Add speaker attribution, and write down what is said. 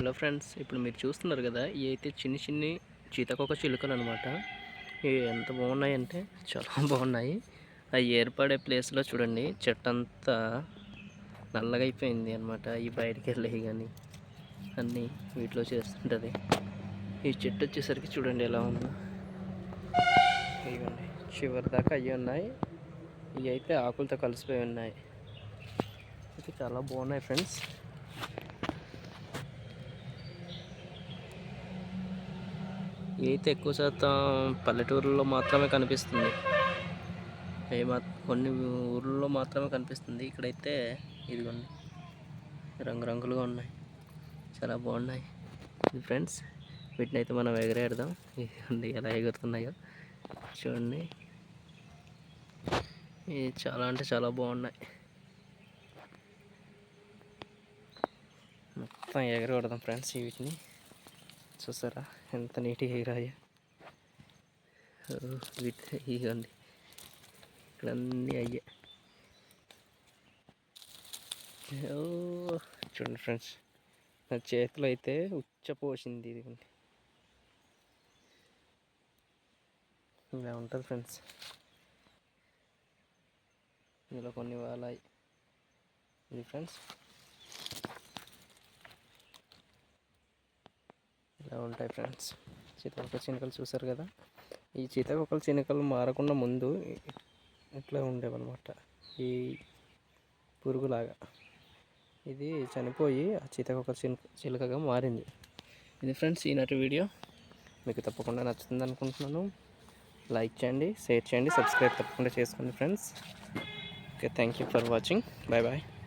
Speaker 1: Hello friends ఇప్పుడు మీరు చూస్తున్నారు కదా ఇవి అయితే చిన్ని చిన్ని చీతకొక చిలుకలు అనమాట ఇవి ఎంత బాగున్నాయి అంటే చాలా బాగున్నాయి. అవి ఏర్పడే ప్లేస్లో చూడండి చెట్టు అంతా నల్లగా అయిపోయింది అనమాట ఈ బయటికి వెళ్ళేవి కానీ అన్నీ వీటిలో చేస్తుంటుంది. ఈ చెట్టు వచ్చేసరికి చూడండి ఎలా ఉందో. ఇవ్వండి చివరి దాకా అవి ఉన్నాయి. ఇవి అయితే ఆకులతో కలిసిపోయి ఉన్నాయి. అయితే చాలా బాగున్నాయి ఫ్రెండ్స్. ఈత ఎక్కువ శాతం పల్లెటూరులో మాత్రమే కనిపిస్తుంది. ఏ మా కొన్ని ఊర్లలో మాత్రమే కనిపిస్తుంది. ఇక్కడైతే ఇదిగోండి రంగురంగులుగా ఉన్నాయి. చాలా బాగున్నాయి. ఇది ఫ్రెండ్స్ వీటిని అయితే మనం ఎగరేడదాం. ఇదిగోండి ఎలా ఎగురుతున్నాయో చూడండి. ఇది చాలా అంటే చాలా బాగున్నాయి. మొత్తం ఎగరగొడదాం ఫ్రెండ్స్ వీటిని. చూసారా? ఎంత నీట్గా ఎగిరాయో ఓ, వీటి ఇవ్వండి ఇక్కడ అన్నీ అయ్యే. ఓ చూడండి ఫ్రెండ్స్. నా చేతిలో అయితే ఉచ్చపోసింది ఇదిగోండి ఇలా ఉంటుంది ఫ్రెండ్స్. ఇందులో కొన్ని వాళ్ళాయి ఇది ఫ్రెండ్స్. ఇలా ఉంటాయి ఫ్రెండ్స్ సీతాకోక చినుకలు చూసారు కదా? ఈ సీతాకోకల చినుకలు మారకుండా ముందు ఇట్లా ఉండేవన్నమాట. ఈ పురుగులాగా. ఇది చనిపోయి ఆ సీతాకోక చినుక చిలుకగా మారింది. ఇది ఫ్రెండ్స్ ఈనాటి వీడియో. మీకు తప్పకుండా నచ్చుతుంది అనుకుంటున్నాను. లైక్ చేయండి షేర్ చేయండి సబ్స్క్రైబ్ తప్పకుండా చేసుకోండి friends okay thank you for watching bye bye